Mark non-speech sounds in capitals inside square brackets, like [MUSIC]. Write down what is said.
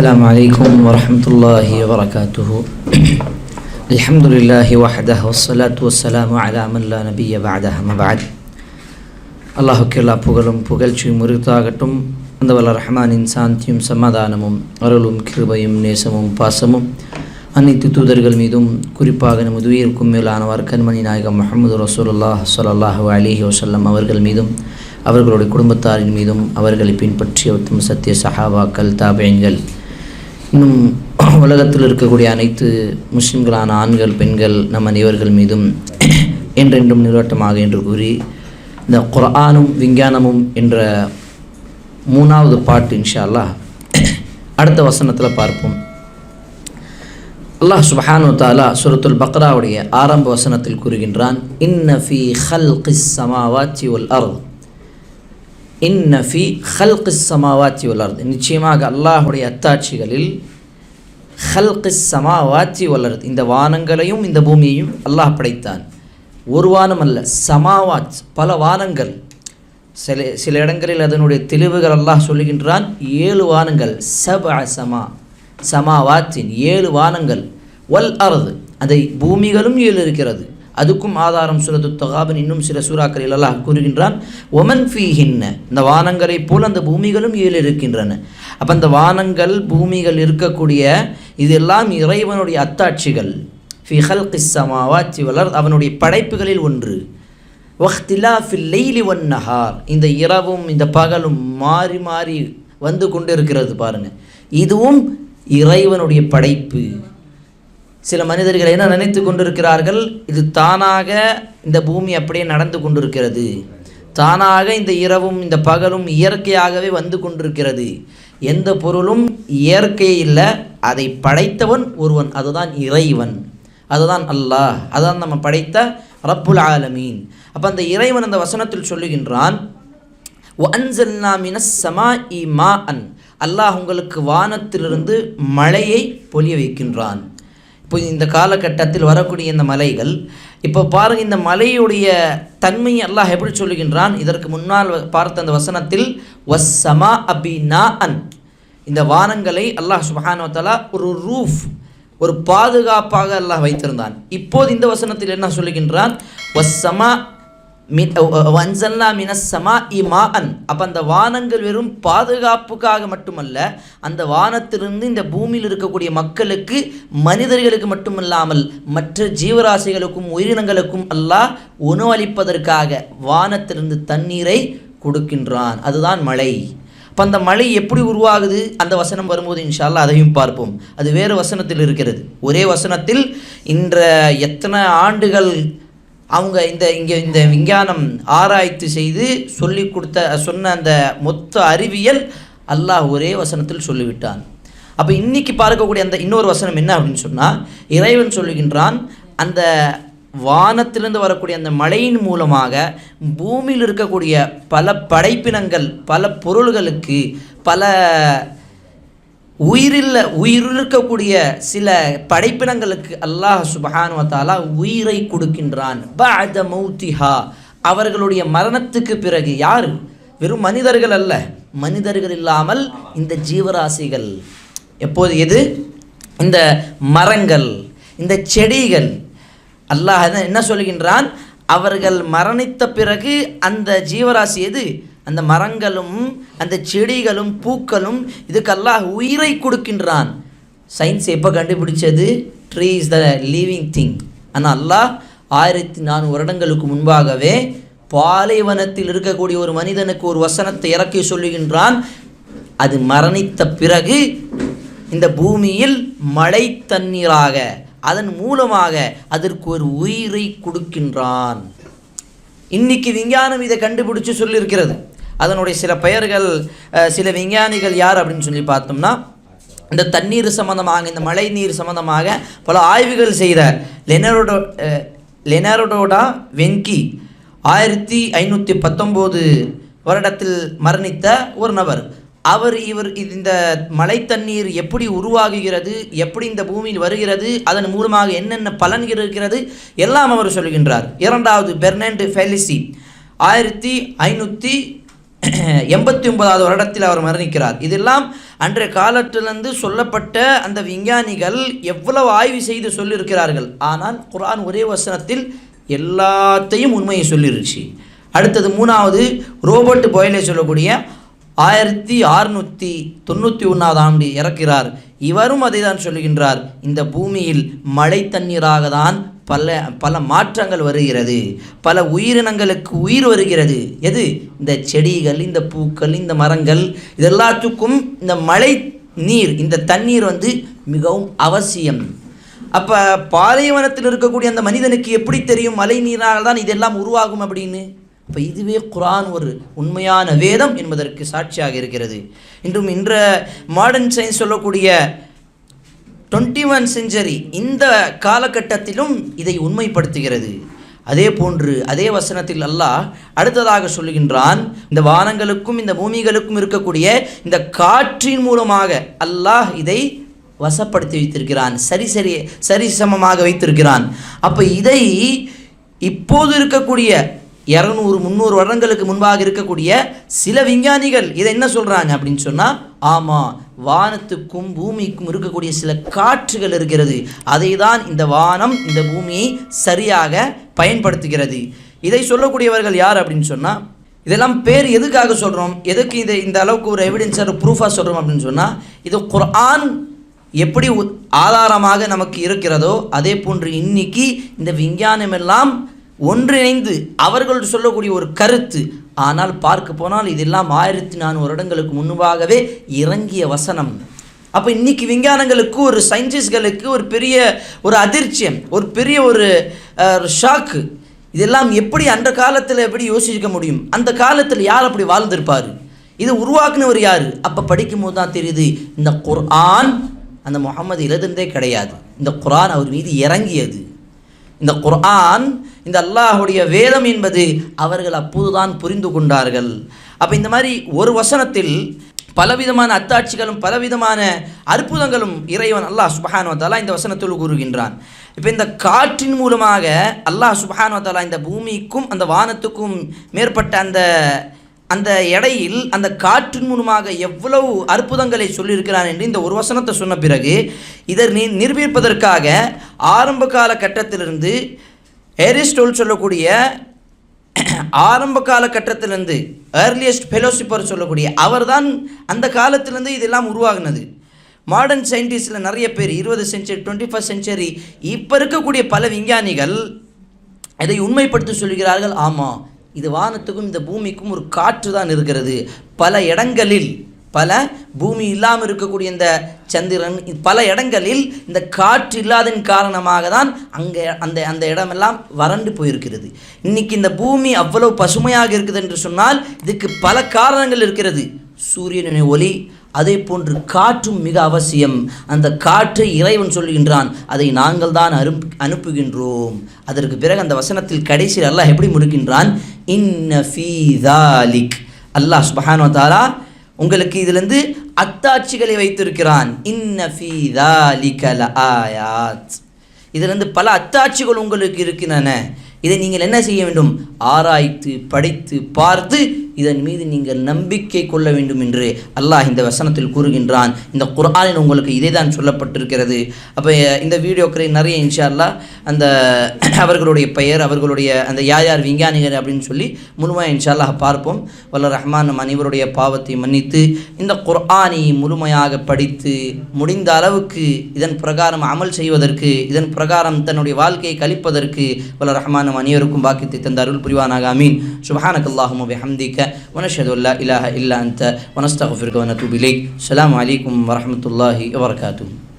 السلام عليكم ورحمة الله وبركاته. [CLEARS THROAT] الحمد لله وحده والصلاة والسلام على من لا نبي بعده. ما بعد அல்லாஹுக்கு எல்லா புகழும் புகழ்ச்சியும் உரித்தாகட்டும். அந்த வல்ல ரஹ்மானின் சாந்தியும் சமாதானமும் அருளும் கிருபையும் நேசமும் பாசமும் அனைத்து தூதர்கள் மீதும் குறிப்பாக நமது உயிருக்கும் மேலானவர் கண்மணி நாயகம் முகமது ரசூலுல்லாஹ் சொல்லாஹு அலிஹி வசல்லம் அவர்கள் மீதும் அவர்களுடைய குடும்பத்தாரின் மீதும் அவர்களை பின்பற்றிய உத்தம் சத்திய சஹாபாக்கள் தாபேன்கள் இன்னும் உலகத்தில் இருக்கக்கூடிய அனைத்து முஸ்லிம்களான ஆண்கள் பெண்கள் நம் அனைவர்கள் மீதும் என்றென்றும் நிரோட்டமாக என்று கூறி இந்த குர்ஆனும் விஞ்ஞானமும் என்ற மூணாவது பாட்டு இன்ஷா அல்லாஹ் அடுத்த வசனத்தில் பார்ப்போம். அல்லாஹ் சுபஹானு தாலா சுரத்துல் பக்ராவுடைய ஆரம்ப வசனத்தில் கூறுகின்றான் இன்ன ஃபி ஹல்கிஸ் சமாவாச்சி உல் அர்த். இன்ன ஃபி ஹல்கிஸ் சமாவாச்சி உல் அர்த். நிச்சயமாக அல்லாஹுடைய அத்தாட்சிகளில் ஹல்கிஸ் சமாவாச்சி உல் அர்த். இந்த வானங்களையும் இந்த பூமியையும் அல்லாஹ் படைத்தான். ஒரு வானம் அல்ல சமாவாத் பல வானங்கள். சில சில இடங்களில் அதனுடைய தெளிவுகள் எல்லாம் சொல்லுகின்றான் ஏழு வானங்கள் சப சமா சமாவாத்தின் ஏழு வானங்கள் வல் அறது அதை பூமிகளும் ஏழு இருக்கிறது அதுக்கும் ஆதாரம் சுரது தொகாபன் இன்னும் சில சூறாக்களில் அல்லாஹ் கூறுகின்றான் ஒமன் ஃபீஹின்ன இந்த வானங்களைப் போல் அந்த பூமிகளும் ஏழு இருக்கின்றன அப்போ அந்த வானங்கள் பூமிகள் இருக்கக்கூடிய இதெல்லாம் இறைவனுடைய அத்தாட்சிகள். ஃபி ஹல்கிஸ் சமாவாச்சி வளர் அவனுடைய படைப்புகளில் ஒன்று. வஹ்திலா ஃபில் லெய்லி ஒன் நஹார் இந்த இரவும் இந்த பகலும் மாறி மாறி வந்து கொண்டு இருக்கிறது பாருங்கள் இதுவும் இறைவனுடைய படைப்பு. சில மனிதர்கள் என்ன நினைத்து கொண்டிருக்கிறார்கள்? இது தானாக இந்த பூமி அப்படியே நடந்து கொண்டிருக்கிறது. தானாக இந்த இரவும் இந்த பகலும் இயற்கையாகவே வந்து கொண்டிருக்கிறது. எந்த பொருளும் இயற்கை இல்லை அதை படைத்தவன் ஒருவன் அதுதான் இறைவன். அதுதான் அல்லாஹ். அதுதான் நம்ம படைத்த ரப்புல் ஆலமீன். அப்போ அந்த இறைவன் அந்த வசனத்தில் சொல்லுகின்றான் சமா இ மா அன் அல்லாஹ் உங்களுக்கு வானத்திலிருந்து மழையை பொழிய வைக்கின்றான். இப்போ இந்த காலகட்டத்தில் வரக்கூடிய இந்த மலைகள் இப்போ பாருங்கள் இந்த மலையுடைய தன்மையை அல்லாஹ் எப்படி சொல்லுகின்றான்? இதற்கு முன்னால் பார்த்த அந்த வசனத்தில் வஸ் சமா அபி நா அன் இந்த வானங்களை அல்லாஹ் சுபஹானுவத்தாலா ஒரு ரூஃப் ஒரு பாதுகாப்பாக அல்லாஹ் வைத்திருந்தான். இப்போது இந்த வசனத்தில் என்ன சொல்லுகின்றான்? வசமா வன்சல்லா மினசமா இமா அன் அப்போ அந்த வானங்கள் வெறும் பாதுகாப்புக்காக மட்டுமல்ல அந்த வானத்திலிருந்து இந்த பூமியில் இருக்கக்கூடிய மக்களுக்கு மனிதர்களுக்கு மட்டுமல்லாமல் மற்ற ஜீவராசிகளுக்கும் உயிரினங்களுக்கும் அல்லாஹ் உணவளிப்பதற்காக வானத்திலிருந்து தண்ணீரை கொடுக்கின்றான். அதுதான் மழை. அப்போ அந்த மழை எப்படி உருவாகுது? அந்த வசனம் வரும்போது இன்ஷால்லா அதையும் பார்ப்போம். அது வேறு வசனத்தில் இருக்கிறது. ஒரே வசனத்தில் இன்ற எத்தனை ஆண்டுகள் அவங்க இந்த இங்கே இந்த விஞ்ஞானம் ஆராய்ச்சி செய்து சொல்லி கொடுத்த சொன்ன அந்த மொத்த அறிவியல் அல்லாஹ் ஒரே வசனத்தில் சொல்லிவிட்டான். அப்போ இன்றைக்கி பார்க்கக்கூடிய அந்த இன்னொரு வசனம் என்ன அப்படின்னு சொன்னால் இறைவன் சொல்லுகின்றான் அந்த வானத்திலிருந்து வரக்கூடிய அந்த மழையின் மூலமாக பூமியில் இருக்கக்கூடிய பல படைப்பினங்கள் பல பொருள்களுக்கு பல உயிரில் உயிரிழக்கக்கூடிய சில படைப்பினங்களுக்கு அல்லாஹ் சுபஹானுவத்தாலா உயிரை கொடுக்கின்றான். பஅத மௌத்திஹா. அவர்களுடைய மரணத்துக்கு பிறகு யார்? வெறும் மனிதர்கள் அல்ல. மனிதர்கள் இல்லாமல் இந்த ஜீவராசிகள். எப்போது எது? இந்த மரங்கள் இந்த செடிகள் அல்லாஹ் என்ன சொல்கின்றான் அவர்கள் மரணித்த பிறகு அந்த ஜீவராசி எது? அந்த மரங்களும் அந்த செடிகளும் பூக்களும் இதுக்கு அல்லாஹ் உயிரை கொடுக்கின்றான். சயின்ஸ் எப்போ கண்டுபிடிச்சது? Tree is the living thing ஆனால் அல்லாஹ் ஆயிரத்தி நானூறு வருடங்களுக்கு முன்பாகவே பாலைவனத்தில் இருக்கக்கூடிய ஒரு மனிதனுக்கு ஒரு வசனத்தை இறக்கி சொல்லுகின்றான். அது மரணித்த பிறகு இந்த பூமியில் மழை தண்ணீராக அதன் மூலமாக அதற்கு ஒரு உயிரை கொடுக்கின்றான். இன்னைக்கு விஞ்ஞானம் இதை கண்டுபிடிச்சு சொல்லியிருக்கிறது. அதனுடைய சில பெயர்கள் சில விஞ்ஞானிகள் யார் அப்படின்னு சொல்லி பார்த்தோம்னா இந்த தண்ணீர் சம்மந்தமாக இந்த மழை நீர் சம்மந்தமாக பல ஆய்வுகள் செய்த லெனரோடோ லெனரோடோடா வெங்கி ஆயிரத்தி ஐநூற்றி பத்தொம்போது வருடத்தில் மரணித்த ஒரு நபர். அவர் இவர் இது- இந்த மழை தண்ணீர் எப்படி உருவாகுகிறது எப்படி இந்த பூமியில் வருகிறது அதன் மூலமாக என்னென்ன பலன்கள் இருக்கிறது எல்லாம் அவர் சொல்கின்றார். இரண்டாவது பெர்னாண்டு ஃபெலிசி. ஆயிரத்தி ஐநூற்றி எண்பத்தி ஒன்பதாவது வருடத்தில் அவர் மரணிக்கிறார். இதெல்லாம் அன்றைய காலத்திலிருந்து சொல்லப்பட்ட அந்த விஞ்ஞானிகள் எவ்வளவு ஆய்வு செய்து சொல்லியிருக்கிறார்கள். ஆனால் குரான் ஒரே வசனத்தில் எல்லாத்தையும் உண்மையை சொல்லிருச்சு. அடுத்தது மூணாவது ரோபர்ட் பாய்லே சொல்லக்கூடிய ஆயிரத்தி அறுநூற்றி தொண்ணூற்றி ஒன்றாவது ஆண்டு இறக்கிறார். இவரும் அதை தான் சொல்லுகின்றார். இந்த பூமியில் மழை தண்ணீராக தான் பல பல மாற்றங்கள் வருகிறது. பல உயிரினங்களுக்கு உயிர் வருகிறது. எது? இந்த செடிகள் இந்த பூக்கள் இந்த மரங்கள் இதெல்லாத்துக்கும் இந்த மழை நீர் இந்த தண்ணீர் வந்து மிகவும் அவசியம். அப்போ பாலைவனத்தில் இருக்கக்கூடிய அந்த மனிதனுக்கு எப்படி தெரியும்? மழை நீரால் தான் இதெல்லாம் உருவாகும் அப்படின்னு? அப்போ இதுவே குரான் ஒரு உண்மையான வேதம் என்பதற்கு சாட்சியாக இருக்கிறது. இன்றும் இன்ற மாடர்ன் சயின்ஸ் சொல்லக்கூடிய டுவெண்ட்டி ஒன் செஞ்சுரி இந்த காலகட்டத்திலும் இதை உண்மைப்படுத்துகிறது. அதே போன்று அதே வசனத்தில் அல்லாஹ் அடுத்ததாக சொல்லுகின்றான் இந்த வானங்களுக்கும் இந்த பூமிகளுக்கும் இருக்கக்கூடிய இந்த காற்றின் மூலமாக அல்லாஹ் இதை வசப்படுத்தி வைத்திருக்கிறான் சரி சரி சரிசமமாக வைத்திருக்கிறான். அப்போ இதை இப்போது இருக்கக்கூடிய இரநூறு முந்நூறு வருடங்களுக்கு முன்பாக இருக்கக்கூடிய சில விஞ்ஞானிகள் இதை என்ன சொல்கிறாங்க அப்படின்னு சொன்னால் ஆமாம் வானத்துக்கும் பூமிக்கும் இருக்கக்கூடிய சில காற்றுகள் இருக்கிறது. அதை தான் இந்த வானம் இந்த பூமியை சரியாக பயன்படுத்துகிறது. இதை சொல்லக்கூடியவர்கள் யார் அப்படின்னு சொன்னால் இதெல்லாம் பேர் எதுக்காக சொல்கிறோம் எதுக்கு இதை இந்த அளவுக்கு ஒரு எவிடன்ஸாக ப்ரூஃபாக சொல்கிறோம் அப்படின்னு சொன்னால் இது குர்ஆன் எப்படி ஆதாரமாக நமக்கு இருக்கிறதோ அதே போன்று இன்னைக்கு இந்த விஞ்ஞானம் எல்லாம் ஒன்றிணைந்து அவர்கள் சொல்லக்கூடிய ஒரு கருத்து. ஆனால் பார்க்க போனால் இதெல்லாம் ஆயிரத்தி நானூறு வருடங்களுக்கு முன்பாகவே இறங்கிய வசனம். அப்போ இன்னைக்கு விஞ்ஞானங்களுக்கு ஒரு சயின்டிஸ்ட்களுக்கு ஒரு பெரிய ஒரு அதிர்ச்சியம் ஒரு பெரிய ஒரு ஷாக்கு. இதெல்லாம் எப்படி அந்த காலத்தில் எப்படி யோசிக்க முடியும்? அந்த காலத்தில் யார் அப்படி வாழ்ந்திருப்பார்? இது உருவாக்குனவர் யார்? அப்போ படிக்கும்போது தான் தெரியுது இந்த குர்ஆன் அந்த முகமது இலதுந்தே கிடையாது. இந்த குரான் அவர் மீது இறங்கியது. இந்த குர்ஆன் இந்த அல்லாஹுடைய வேதம் என்பது அவர்கள் அப்போதுதான் புரிந்து கொண்டார்கள். அப்போ இந்த மாதிரி ஒரு வசனத்தில் பலவிதமான அத்தாட்சிகளும் பலவிதமான அற்புதங்களும் இறைவன் அல்லாஹ் சுபஹானுவத்தாலா இந்த வசனத்தில் கூறுகின்றான். இப்போ இந்த காற்றின் மூலமாக அல்லாஹ் சுபஹானுவத்தாலா இந்த பூமிக்கும் அந்த வானத்துக்கும் மேற்பட்ட அந்த அந்த எடையில் அந்த காற்றின் மூலமாக எவ்வளவு அற்புதங்களை சொல்லியிருக்கிறான் என்று இந்த ஒரு வசனத்தை சொன்ன பிறகு இதை நிரூபிப்பதற்காக ஆரம்ப கால கட்டத்திலிருந்து ஹேரிஸ்டோல் சொல்லக்கூடிய ஆரம்ப காலகட்டத்திலிருந்து ஏர்லியஸ்ட் ஃபெலோசிப்பர் சொல்லக்கூடிய அவர்தான் அந்த காலத்திலேருந்து இதெல்லாம் உருவாகினது. மாடர்ன் சயின்டிஸ்டில் நிறைய பேர் இருபது செஞ்சுரி டுவெண்ட்டி ஃபஸ்ட் செஞ்சுரி இப்போ இருக்கக்கூடிய பல விஞ்ஞானிகள் இதை உண்மைப்படுத்தி சொல்கிறார்கள் ஆமாம் இது வானத்துக்கும் இந்த பூமிக்கும் ஒரு காற்று தான் இருக்கிறது. பல இடங்களில் பல பூமி இல்லாமல் இருக்கக்கூடிய இந்த சந்திரன் பல இடங்களில் இந்த காற்று இல்லாதன் காரணமாக தான் அங்கே அந்த அந்த இடமெல்லாம் வறண்டு போயிருக்கிறது. இன்னைக்கு இந்த பூமி அவ்வளவு பசுமையாக இருக்குது என்று சொன்னால் இதுக்கு பல காரணங்கள் இருக்கிறது. சூரியனின் ஒளி அதே போன்று காற்றும் மிக அவசியம். அந்த காற்றை இறைவன் சொல்கின்றான் அதை நாங்கள் தான் அருப் அனுப்புகின்றோம். அதற்கு பிறகு அந்த வசனத்தில் கடைசியில் அல்லாஹ் எப்படி முடிக்கின்றான்? இன்ன ஃபீதாலிக் அல்லாஹ் சுபஹானோ தாரா உங்களுக்கு இதிலிருந்து அத்தாட்சிகளை வைத்திருக்கிறான். இன்ன ஃபீ இதிலிருந்து பல அத்தாட்சிகள் உங்களுக்கு இருக்கின்றன. இதை நீங்கள் என்ன செய்ய வேண்டும்? ஆராய்த்து படித்து பார்த்து இதன் மீது நீங்கள் நம்பிக்கை கொள்ள வேண்டும் என்று அல்லாஹ் இந்த வசனத்தில் கூறுகின்றான். இந்த குர்ஆனில் உங்களுக்கு இதே தான் சொல்லப்பட்டிருக்கிறது. அப்போ இந்த வீடியோக்களை நிறைய இன்ஷா அல்லாஹ் அந்த [CLEARS THROAT] அவர்களுடைய பெயர் அவர்களுடைய அந்த யார் யார் விஞ்ஞானிகள் அப்படின்னு சொல்லி முழுமையாக இன்ஷா அல்லாஹ் பார்ப்போம். வல்ல ரஹ்மான் நம் அனைவருடைய பாவத்தை மன்னித்து இந்த குர்ஆனை முழுமையாக படித்து முடிந்த அளவுக்கு இதன் பிரகாரம் அமல் செய்வதற்கு இதன் பிரகாரம் தன்னுடைய வாழ்க்கையை கழிப்பதற்கு வல்ல ரஹ்மான் நம் அனைவருக்கும் பாக்கியத்தை தந்த அருள் புரிவானாக. அமீன் சுபஹானக் அல்லாஹும் ونشهد أن لا إله إلا أنت ونستغفرك ونتوب إليك. السلام عليكم ورحمة الله وبركاته.